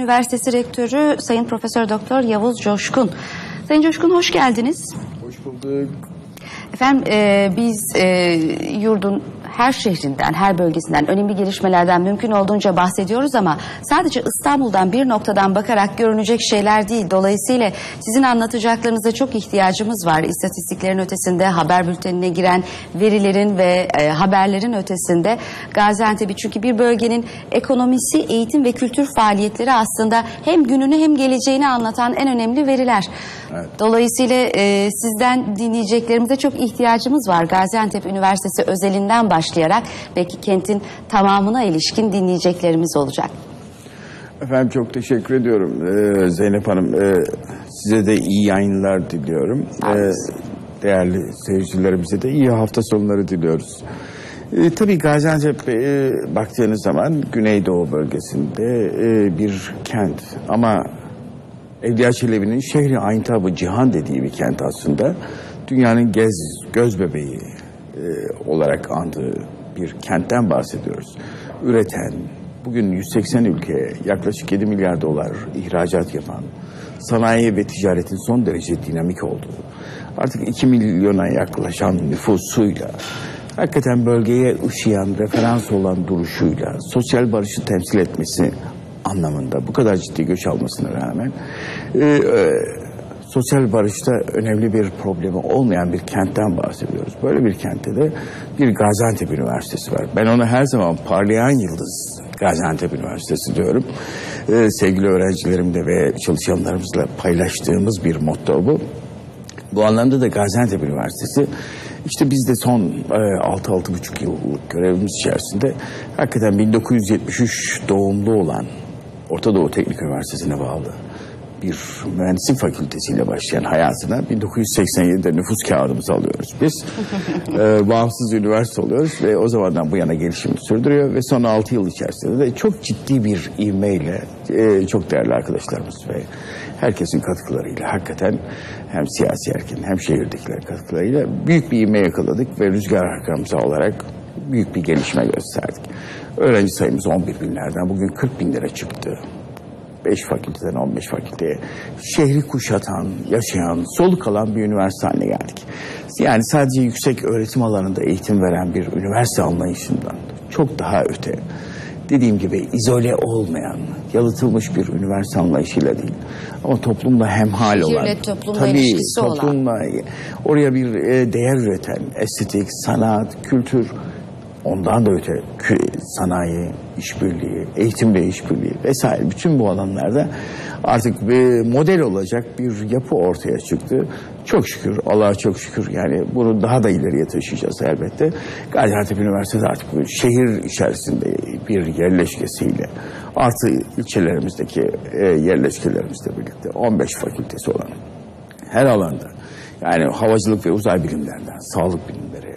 Üniversitesi Rektörü Sayın Profesör Doktor Yavuz Coşkun. Sayın Coşkun hoş geldiniz. Hoş bulduk. Efendim e, biz e, yurdun her şehrinden, her bölgesinden önemli gelişmelerden mümkün olduğunca bahsediyoruz ama sadece İstanbul'dan bir noktadan bakarak görünecek şeyler değil. Dolayısıyla sizin anlatacaklarınıza çok ihtiyacımız var. İstatistiklerin ötesinde, haber bültenine giren verilerin ve e, haberlerin ötesinde Gaziantep'i çünkü bir bölgenin ekonomisi, eğitim ve kültür faaliyetleri aslında hem gününü hem geleceğini anlatan en önemli veriler. Evet. Dolayısıyla e, sizden dinleyeceklerimize çok ihtiyacımız var. Gaziantep Üniversitesi özelinden başlayarak belki kentin tamamına ilişkin dinleyeceklerimiz olacak. Efendim çok teşekkür ediyorum Ee, Zeynep Hanım. ee, size de iyi yayınlar diliyorum. Ee, değerli seyircilerimize de iyi hafta sonları diliyoruz. Ee, tabii Gaziantep ee, baktığınız zaman Güneydoğu bölgesinde ee, bir kent ama Evliya Çelebi'nin şehri Ayntabı Cihan dediği bir kent aslında. Dünyanın gez, göz bebeği e, olarak andığı bir kentten bahsediyoruz. Üreten, bugün 180 ülkeye yaklaşık 7 milyar dolar ihracat yapan, sanayi ve ticaretin son derece dinamik olduğu, artık 2 milyona yaklaşan nüfusuyla, hakikaten bölgeye ışıyan, referans olan duruşuyla, sosyal barışı temsil etmesi anlamında bu kadar ciddi göç almasına rağmen e, e, sosyal barışta önemli bir problemi olmayan bir kentten bahsediyoruz. Böyle bir kentte de bir Gaziantep Üniversitesi var. Ben ona her zaman parlayan yıldız Gaziantep Üniversitesi diyorum. E, sevgili öğrencilerimle ve çalışanlarımızla paylaştığımız bir motto bu. Bu anlamda da Gaziantep Üniversitesi işte biz de son e, 6-6,5 yıllık görevimiz içerisinde hakikaten 1973 doğumlu olan Orta Doğu Teknik Üniversitesi'ne bağlı bir mühendislik fakültesiyle başlayan hayatına 1987'de nüfus kağıdımızı alıyoruz biz. e, bağımsız üniversite oluyoruz ve o zamandan bu yana gelişimini sürdürüyor ve son 6 yıl içerisinde de çok ciddi bir ivmeyle e, çok değerli arkadaşlarımız ve herkesin katkılarıyla hakikaten hem siyasi erken hem şehirdekiler katkılarıyla büyük bir ivme yakaladık ve rüzgar arkamıza olarak büyük bir gelişme gösterdik. Öğrenci sayımız 11 binlerden bugün 40 bin lira çıktı. 5 fakülteden 15 fakülteye şehri kuşatan, yaşayan, soluk alan bir üniversite haline geldik. Yani sadece yüksek öğretim alanında eğitim veren bir üniversite anlayışından çok daha öte. Dediğim gibi izole olmayan, yalıtılmış bir üniversite anlayışıyla değil. Ama toplumla hemhal olan. toplumla tabii, ilişkisi olan. toplumla, oraya bir e, değer üreten, estetik, sanat, kültür, Ondan da öte sanayi, işbirliği, eğitimle işbirliği vesaire bütün bu alanlarda artık bir model olacak bir yapı ortaya çıktı. Çok şükür, Allah'a çok şükür yani bunu daha da ileriye taşıyacağız elbette. Gaziantep Üniversitesi artık bir şehir içerisinde bir yerleşkesiyle artı ilçelerimizdeki e, yerleşkelerimizle birlikte 15 fakültesi olan her alanda yani havacılık ve uzay bilimlerinden sağlık bilimleri,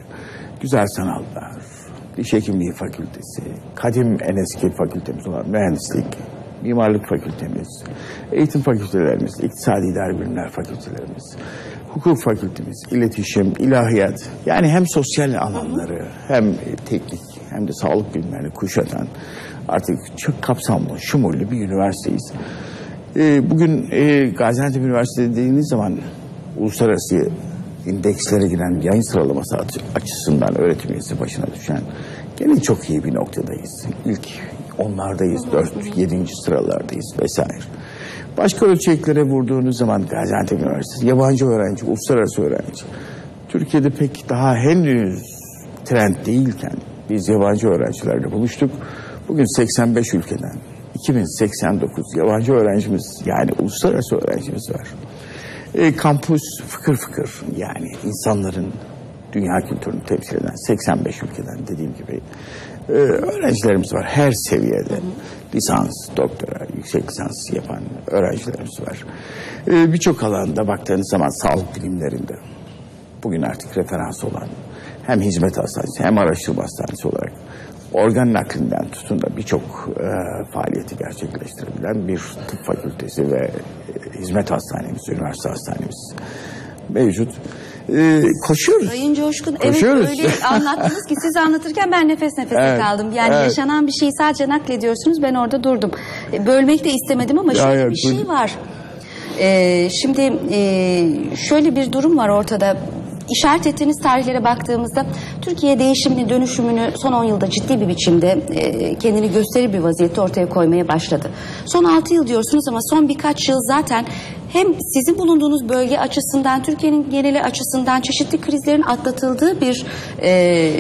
güzel sanatlar, diş hekimliği fakültesi, kadim en eski fakültemiz olan mühendislik, mimarlık fakültemiz, eğitim fakültelerimiz, iktisadi idari bilimler fakültelerimiz, hukuk fakültemiz, iletişim, ilahiyat yani hem sosyal alanları hem teknik hem de sağlık bilimlerini kuşatan artık çok kapsamlı, şumullü bir üniversiteyiz. Ee, bugün e, Gaziantep Üniversitesi dediğiniz zaman uluslararası indekslere giren yayın sıralaması açı- açısından öğretim üyesi başına düşen gene çok iyi bir noktadayız. İlk onlardayız, 4, 7. sıralardayız vesaire. Başka ölçeklere vurduğunuz zaman Gaziantep Üniversitesi yabancı öğrenci, uluslararası öğrenci. Türkiye'de pek daha henüz trend değilken biz yabancı öğrencilerle buluştuk. Bugün 85 ülkeden 2089 yabancı öğrencimiz yani uluslararası öğrencimiz var. E, kampüs fıkır fıkır yani insanların dünya kültürünü temsil eden 85 ülkeden dediğim gibi e, öğrencilerimiz var her seviyede. Lisans, doktora, yüksek lisans yapan öğrencilerimiz var. E, Birçok alanda baktığınız zaman sağlık bilimlerinde bugün artık referans olan hem hizmet hastanesi hem araştırma hastanesi olarak organ naklinden tutun da birçok e, faaliyeti gerçekleştirebilen bir tıp fakültesi ve e, hizmet hastanemiz, üniversite hastanemiz mevcut. e, koşuyoruz. Sayın Coşkun evet Koşuyoruz. öyle anlattınız ki siz anlatırken ben nefes nefese Evet, kaldım. Yani evet. yaşanan bir şeyi sadece naklediyorsunuz ben orada durdum. E, Bölmek de istemedim ama şöyle evet, bir şey var. E, şimdi e, şöyle bir durum var ortada. İşaret ettiğiniz tarihlere baktığımızda Türkiye değişimini, dönüşümünü son 10 yılda ciddi bir biçimde e, kendini gösterir bir vaziyette ortaya koymaya başladı. Son 6 yıl diyorsunuz ama son birkaç yıl zaten hem sizin bulunduğunuz bölge açısından, Türkiye'nin geneli açısından çeşitli krizlerin atlatıldığı bir e,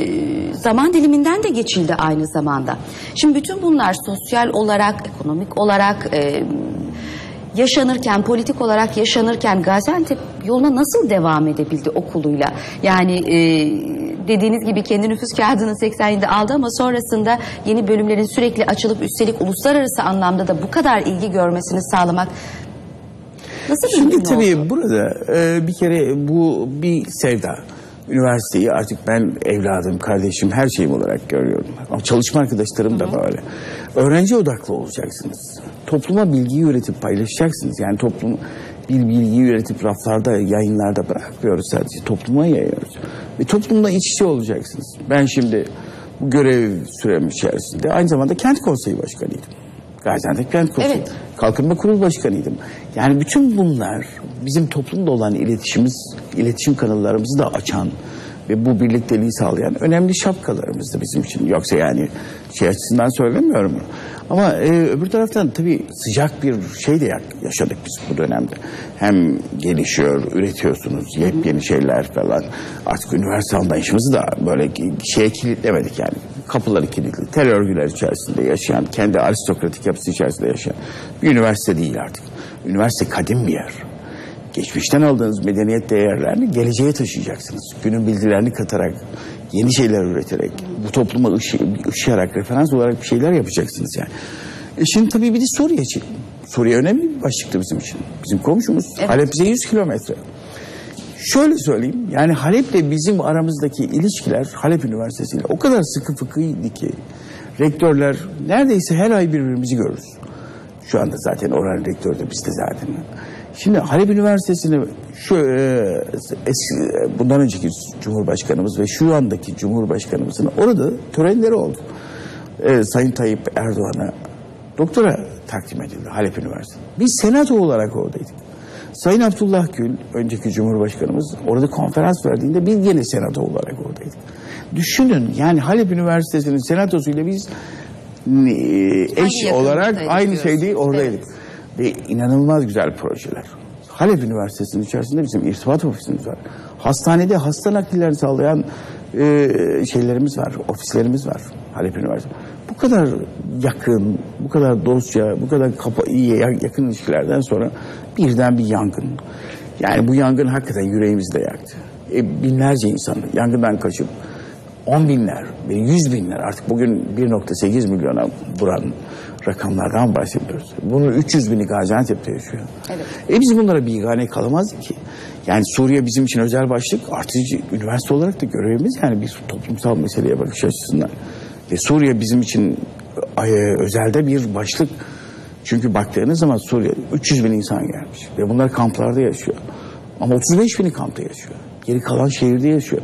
zaman diliminden de geçildi aynı zamanda. Şimdi bütün bunlar sosyal olarak, ekonomik olarak, e, yaşanırken, politik olarak yaşanırken Gaziantep yoluna nasıl devam edebildi okuluyla? Yani e, dediğiniz gibi kendi nüfus kağıdını 87'de aldı ama sonrasında yeni bölümlerin sürekli açılıp üstelik uluslararası anlamda da bu kadar ilgi görmesini sağlamak nasıl Şimdi tabii oldu? burada e, bir kere bu bir sevda. Üniversiteyi artık ben evladım, kardeşim, her şeyim olarak görüyorum. Ama çalışma arkadaşlarım da böyle. Öğrenci odaklı olacaksınız. Topluma bilgiyi üretip paylaşacaksınız. Yani toplum bir bilgiyi üretip raflarda, yayınlarda bırakmıyoruz sadece. Topluma yayıyoruz. Ve toplumla iç içe olacaksınız. Ben şimdi bu görev sürem içerisinde aynı zamanda kent konseyi başkanıydım. Gaziantep Kent Konseyi. Evet. Kalkınma Kurulu Başkanıydım. Yani bütün bunlar bizim toplumla olan iletişimimiz, iletişim kanallarımızı da açan ve bu birlikteliği sağlayan önemli şapkalarımızdı bizim için. Yoksa yani şey açısından söylemiyorum. Ama e, öbür taraftan tabii sıcak bir şey de ya- yaşadık biz bu dönemde. Hem gelişiyor, üretiyorsunuz, yepyeni şeyler falan. Artık üniversite anlayışımızı da böyle şeye kilitlemedik yani. Kapıları kilitli, tel örgüler içerisinde yaşayan, kendi aristokratik yapısı içerisinde yaşayan bir üniversite değil artık. Üniversite kadim bir yer. Geçmişten aldığınız medeniyet değerlerini geleceğe taşıyacaksınız. Günün bilgilerini katarak, yeni şeyler üreterek, bu topluma ışı, ışıyarak, referans olarak bir şeyler yapacaksınız yani. E şimdi tabii bir de Suriye için. Suriye önemli bir başlıktı bizim için. Bizim komşumuz. Evet. Halep bize 100 kilometre. Şöyle söyleyeyim yani Halep'le bizim aramızdaki ilişkiler Halep Üniversitesi ile o kadar sıkı fıkıydı ki rektörler neredeyse her ay birbirimizi görürüz. Şu anda zaten oranın rektörü de bizde zaten. Şimdi Halep Üniversitesi'ni şu e, eski, bundan önceki Cumhurbaşkanımız ve şu andaki Cumhurbaşkanımızın orada törenleri oldu. E, Sayın Tayyip Erdoğan'a doktora takdim edildi Halep Üniversitesi. Biz senato olarak oradaydık. Sayın Abdullah Gül, önceki Cumhurbaşkanımız orada konferans verdiğinde biz gene senato olarak oradaydık. Düşünün yani Halep Üniversitesi'nin senatosuyla biz e, eş yakınlıktaydık olarak aynı şeyde oradaydık. Ve inanılmaz güzel projeler. Halep Üniversitesi'nin içerisinde bizim irtibat ofisimiz var. Hastanede hasta nakillerini sağlayan e, şeylerimiz var, ofislerimiz var Halep Üniversitesi. Bu kadar yakın, bu kadar dostça, bu kadar kapa, iyi yakın ilişkilerden sonra birden bir yangın. Yani bu yangın hakikaten yüreğimizi de yaktı. E, binlerce insan yangından kaçıp on binler yüz binler artık bugün 1.8 milyona vuran rakamlardan bahsediyoruz. Bunun 300 bini Gaziantep'te yaşıyor. Evet. E biz bunlara bigane kalamazdık ki. Yani Suriye bizim için özel başlık artı üniversite olarak da görevimiz yani bir toplumsal meseleye bakış açısından. Ve Suriye bizim için e, özelde bir başlık. Çünkü baktığınız zaman Suriye 300 bin insan gelmiş ve bunlar kamplarda yaşıyor. Ama 35 bini kampta yaşıyor. Geri kalan şehirde yaşıyor.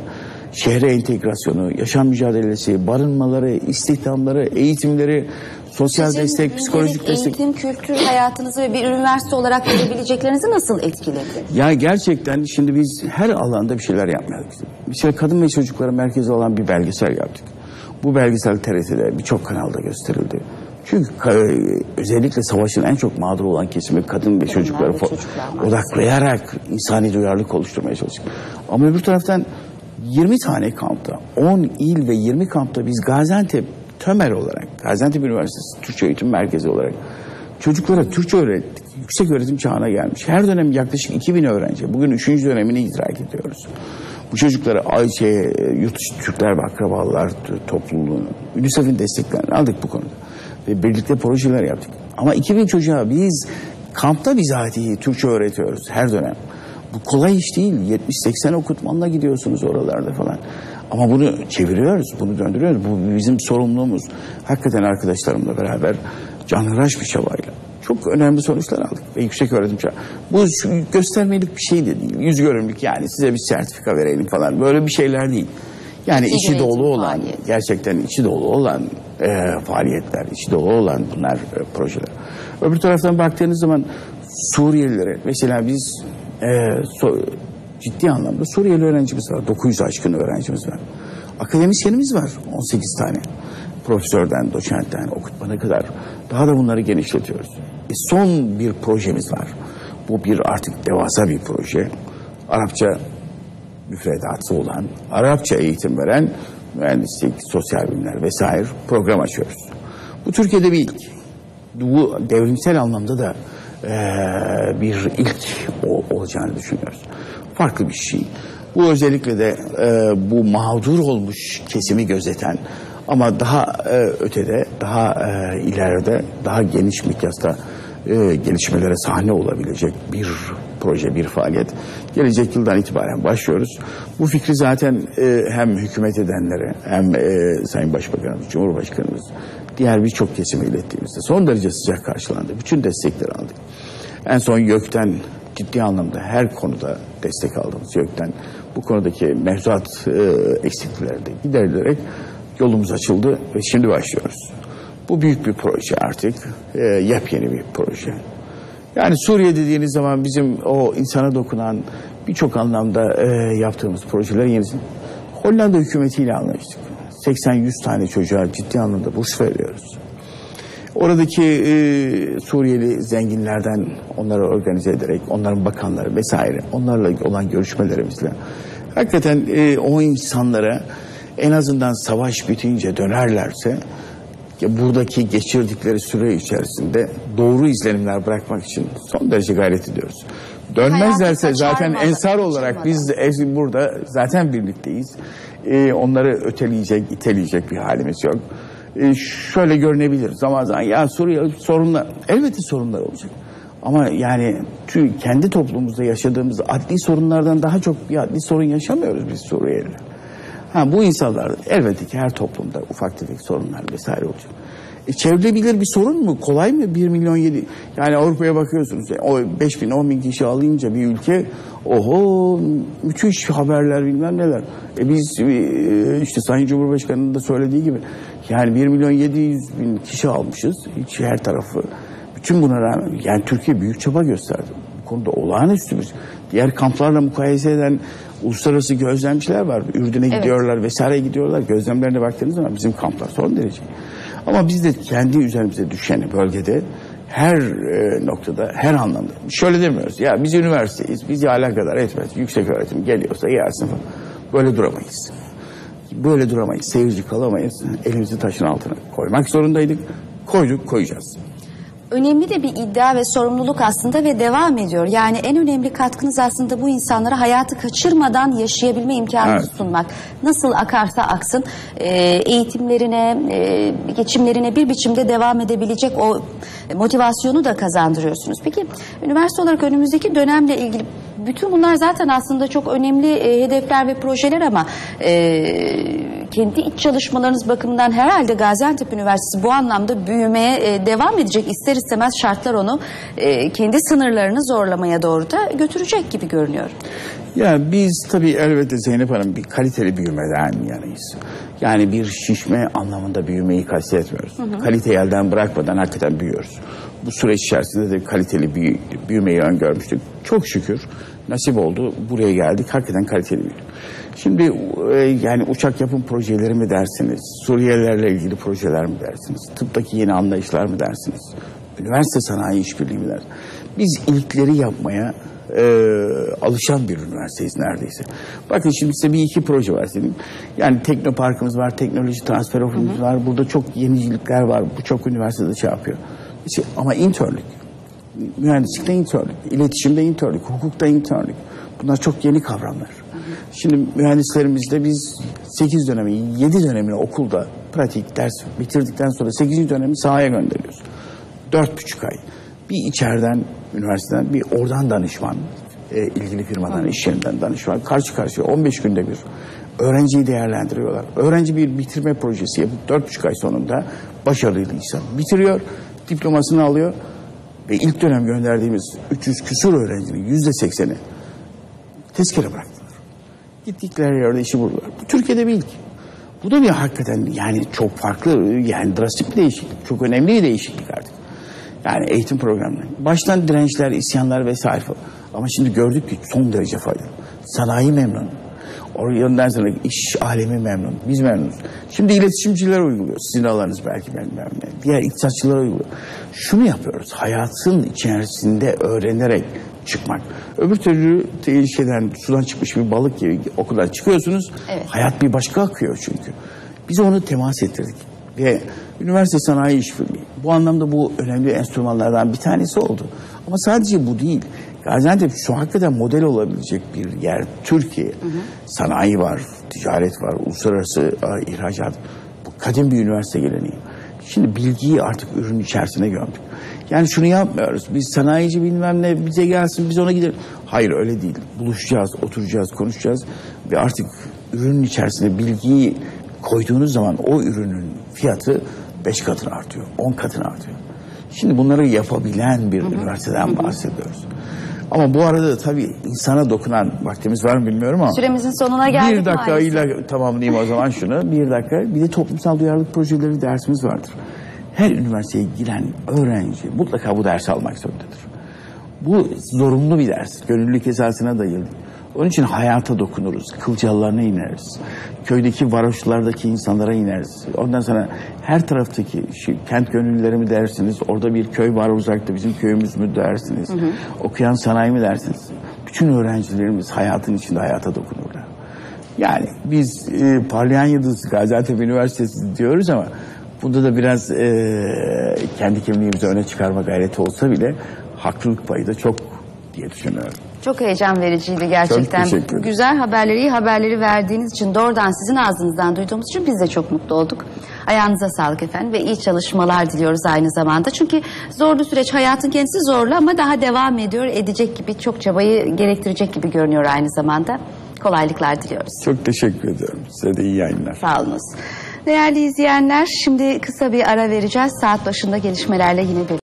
Şehre entegrasyonu, yaşam mücadelesi, barınmaları, istihdamları, eğitimleri, sosyal Sizin destek, psikolojik destek. Eğitim, kültür hayatınızı ve bir üniversite olarak verebileceklerinizi nasıl etkiledi? Ya gerçekten şimdi biz her alanda bir şeyler yapmadık. Mesela kadın ve çocuklara merkezi olan bir belgesel yaptık. Bu belgesel TRT'de birçok kanalda gösterildi. Çünkü ka- özellikle savaşın en çok mağdur olan kesimi kadın ve çocukları ve çocuklar odaklayarak insani duyarlılık oluşturmaya çalıştık. Ama öbür taraftan 20 tane kampta, 10 il ve 20 kampta biz Gaziantep Tömer olarak, Gaziantep Üniversitesi Türkçe Eğitim Merkezi olarak çocuklara Türkçe öğrettik. Yüksek öğretim çağına gelmiş. Her dönem yaklaşık 2000 öğrenci. Bugün 3. dönemini idrak ediyoruz. Bu çocuklara Ayşe, yurt dışı Türkler ve Akrabalar topluluğunu, UNICEF'in desteklerini aldık bu konuda. Ve birlikte projeler yaptık. Ama 2000 çocuğa biz kampta bizatihi Türkçe öğretiyoruz her dönem. Bu kolay iş değil. 70-80 okutmanla gidiyorsunuz oralarda falan. Ama bunu çeviriyoruz, bunu döndürüyoruz. Bu bizim sorumluluğumuz. Hakikaten arkadaşlarımla beraber canhıraş bir çabayla. Çok önemli sonuçlar aldık ve yüksek öğretim çağı. Bu göstermelik bir şey de değil. Yüz görümlük yani size bir sertifika verelim falan böyle bir şeyler değil. Yani Fikir içi dolu olan, faaliyeti. gerçekten içi dolu olan e, faaliyetler, içi dolu olan bunlar e, projeler. Öbür taraftan baktığınız zaman Suriyelilere mesela biz e, so- ciddi anlamda Suriyeli öğrencimiz var. 900 aşkın öğrencimiz var. Akademisyenimiz var 18 tane. Profesörden, doçentten, okutmana kadar. Daha da bunları genişletiyoruz. E, son bir projemiz var. Bu bir artık devasa bir proje. Arapça müfredatı olan, Arapça eğitim veren mühendislik, sosyal bilimler vesaire program açıyoruz. Bu Türkiye'de bir ilk. Bu devrimsel anlamda da eee, bir ilk o- olacağını düşünüyoruz. Farklı bir şey. Bu özellikle de eee, bu mağdur olmuş kesimi gözeten ama daha eee, ötede, daha eee, ileride, daha geniş mikyasta eee, gelişmelere sahne olabilecek bir proje, bir faaliyet. Gelecek yıldan itibaren başlıyoruz. Bu fikri zaten e, hem hükümet edenlere hem e, Sayın Başbakanımız, Cumhurbaşkanımız, diğer birçok kesime ilettiğimizde son derece sıcak karşılandı. Bütün destekleri aldık. En son YÖK'ten ciddi anlamda her konuda destek aldığımız YÖK'ten bu konudaki mevzuat e, eksiklikleri de giderilerek yolumuz açıldı ve şimdi başlıyoruz. Bu büyük bir proje artık. E, yepyeni bir proje. Yani Suriye dediğiniz zaman bizim o insana dokunan birçok anlamda e, yaptığımız projeler yenisi. Hollanda hükümetiyle anlaştık. 80-100 tane çocuğa ciddi anlamda burs veriyoruz. Oradaki e, Suriyeli zenginlerden onları organize ederek, onların bakanları vesaire, onlarla olan görüşmelerimizle hakikaten e, o insanlara en azından savaş bitince dönerlerse ya buradaki geçirdikleri süre içerisinde doğru izlenimler bırakmak için son derece gayret ediyoruz. Dönmezlerse zaten ensar olarak biz burada zaten birlikteyiz. Ee, onları öteleyecek, iteleyecek bir halimiz yok. Ee, şöyle görünebilir zaman zaman ya Suriye sorunlar, elbette sorunlar olacak. Ama yani kendi toplumumuzda yaşadığımız adli sorunlardan daha çok bir adli sorun yaşamıyoruz biz Suriyeliler. Ha bu insanlar elbette ki her toplumda ufak tefek sorunlar vesaire olacak. E, çevrilebilir bir sorun mu? Kolay mı? 1 milyon 7. Yani Avrupa'ya bakıyorsunuz. e, O 5 bin 10 bin kişi alınca bir ülke oho müthiş haberler bilmem neler. E biz e, işte Sayın Cumhurbaşkanı'nın da söylediği gibi yani 1 milyon 700 bin kişi almışız. Hiç her tarafı. Bütün buna rağmen yani Türkiye büyük çaba gösterdi. Bu konuda olağanüstü bir diğer kamplarla mukayese eden uluslararası gözlemciler var. Ürdün'e gidiyorlar vesaire gidiyorlar. Gözlemlerine baktığınız zaman bizim kamplar son derece. Ama biz de kendi üzerimize düşeni bölgede her e, noktada, her anlamda. Şöyle demiyoruz. Ya biz üniversiteyiz. Bizi alakadar etmez. Yüksek öğretim geliyorsa gelsin falan. Böyle duramayız. Böyle duramayız. Seyirci kalamayız. Elimizi taşın altına koymak zorundaydık. Koyduk, koyacağız. Önemli de bir iddia ve sorumluluk aslında ve devam ediyor. Yani en önemli katkınız aslında bu insanlara hayatı kaçırmadan yaşayabilme imkanı Evet. sunmak. Nasıl akarsa aksın e, eğitimlerine, e, geçimlerine bir biçimde devam edebilecek o motivasyonu da kazandırıyorsunuz. Peki üniversite olarak önümüzdeki dönemle ilgili bütün bunlar zaten aslında çok önemli e, hedefler ve projeler ama e, kendi iç çalışmalarınız bakımından herhalde Gaziantep Üniversitesi bu anlamda büyümeye e, devam edecek. İster istemez şartlar onu e, kendi sınırlarını zorlamaya doğru da götürecek gibi görünüyor. Ya biz tabii elbette Zeynep Hanım bir kaliteli büyümeden yanayız. Yani bir şişme anlamında büyümeyi kastetmiyoruz. Kaliteyi elden bırakmadan hakikaten büyüyoruz. Bu süreç içerisinde de kaliteli büyü, büyümeyi öngörmüştük. Çok şükür nasip oldu. Buraya geldik. Hakikaten kaliteli büyüdük. Şimdi e, yani uçak yapım projeleri mi dersiniz? Suriyelilerle ilgili projeler mi dersiniz? Tıptaki yeni anlayışlar mı dersiniz? Üniversite sanayi işbirliği dersiniz? Biz ilkleri yapmaya e, alışan bir üniversiteyiz neredeyse. Bakın şimdi size bir iki proje var senin. Yani teknoparkımız var, teknoloji transfer ofisimiz var. Burada çok yenicilikler var. Bu çok üniversitede şey yapıyor. İşte, ama internlük, mühendislikte internlük, iletişimde internlük, hukukta internlük. Bunlar çok yeni kavramlar. Şimdi mühendislerimizde biz 8 dönemi, 7 dönemini okulda pratik ders bitirdikten sonra 8. dönemi sahaya gönderiyoruz. Dört buçuk ay. Bir içeriden, üniversiteden bir oradan danışman, e, ilgili firmadan, iş yerinden danışman karşı karşıya 15 günde bir öğrenciyi değerlendiriyorlar. Öğrenci bir bitirme projesi yapıp dört buçuk ay sonunda başarılıysa bitiriyor, diplomasını alıyor. Ve ilk dönem gönderdiğimiz 300 küsur öğrencinin yüzde sekseni tezkere bıraktılar. Gittikleri yerde işi buldular. Bu Türkiye'de bir ilk. Bu da bir hakikaten yani çok farklı yani drastik bir değişiklik. Çok önemli bir değişiklik artık. Yani eğitim programları. Baştan dirençler, isyanlar vesaire falan. Ama şimdi gördük ki son derece faydalı. Sanayi memnun. Oradan sonra iş alemi memnun. Biz memnunuz. Şimdi iletişimciler uyguluyor. Sizin alanınız belki ben, ben. Diğer iktisatçılar uyguluyor. Şunu yapıyoruz. Hayatın içerisinde öğrenerek çıkmak. Öbür türlü şeyden sudan çıkmış bir balık gibi okuldan çıkıyorsunuz. Evet. Hayat bir başka akıyor çünkü. Biz onu temas ettirdik. Ve üniversite sanayi işbirliği. Bu anlamda bu önemli enstrümanlardan bir tanesi oldu. Ama sadece bu değil. Gaziantep şu hakikaten model olabilecek bir yer. Türkiye. Sanayi var, ticaret var, uluslararası e, ihracat. Bu kadim bir üniversite geleneği. Şimdi bilgiyi artık ürün içerisine gömdük. Yani şunu yapmıyoruz. Biz sanayici bilmem ne bize gelsin biz ona gidelim. Hayır öyle değil. Buluşacağız, oturacağız, konuşacağız. Ve artık ürünün içerisine bilgiyi koyduğunuz zaman o ürünün fiyatı beş katına artıyor, on katına artıyor. Şimdi bunları yapabilen bir üniversiteden bahsediyoruz. Ama bu arada da tabii insana dokunan vaktimiz var mı bilmiyorum ama. Süremizin sonuna geldik Bir dakika maalesef. tamamlayayım o zaman şunu. Bir dakika. Bir de toplumsal duyarlılık projeleri dersimiz vardır. Her üniversiteye giren öğrenci mutlaka bu dersi almak zorundadır. Bu zorunlu bir ders. Gönüllülük esasına dayalı. Onun için hayata dokunuruz. Kılcallarına ineriz. Köydeki varoşlardaki insanlara ineriz. Ondan sonra her taraftaki şu, kent gönüllüleri mi dersiniz? Orada bir köy var uzakta bizim köyümüz mü dersiniz? Okuyan sanayi mi dersiniz? Bütün öğrencilerimiz hayatın içinde hayata dokunurlar. Yani biz e, parlayan yıldız Gaziantep Üniversitesi diyoruz ama bunda da biraz e, kendi kimliğimizi öne çıkarma gayreti olsa bile haklılık payı da çok diye düşünüyorum. Çok heyecan vericiydi gerçekten. Çok teşekkür ederim. Güzel haberleri, iyi haberleri verdiğiniz için doğrudan sizin ağzınızdan duyduğumuz için biz de çok mutlu olduk. Ayağınıza sağlık efendim ve iyi çalışmalar diliyoruz aynı zamanda. Çünkü zorlu süreç hayatın kendisi zorlu ama daha devam ediyor, edecek gibi çok çabayı gerektirecek gibi görünüyor aynı zamanda. Kolaylıklar diliyoruz. Çok teşekkür ediyorum. Size de iyi yayınlar. Sağ olunuz. Değerli izleyenler şimdi kısa bir ara vereceğiz. Saat başında gelişmelerle yine birlikte.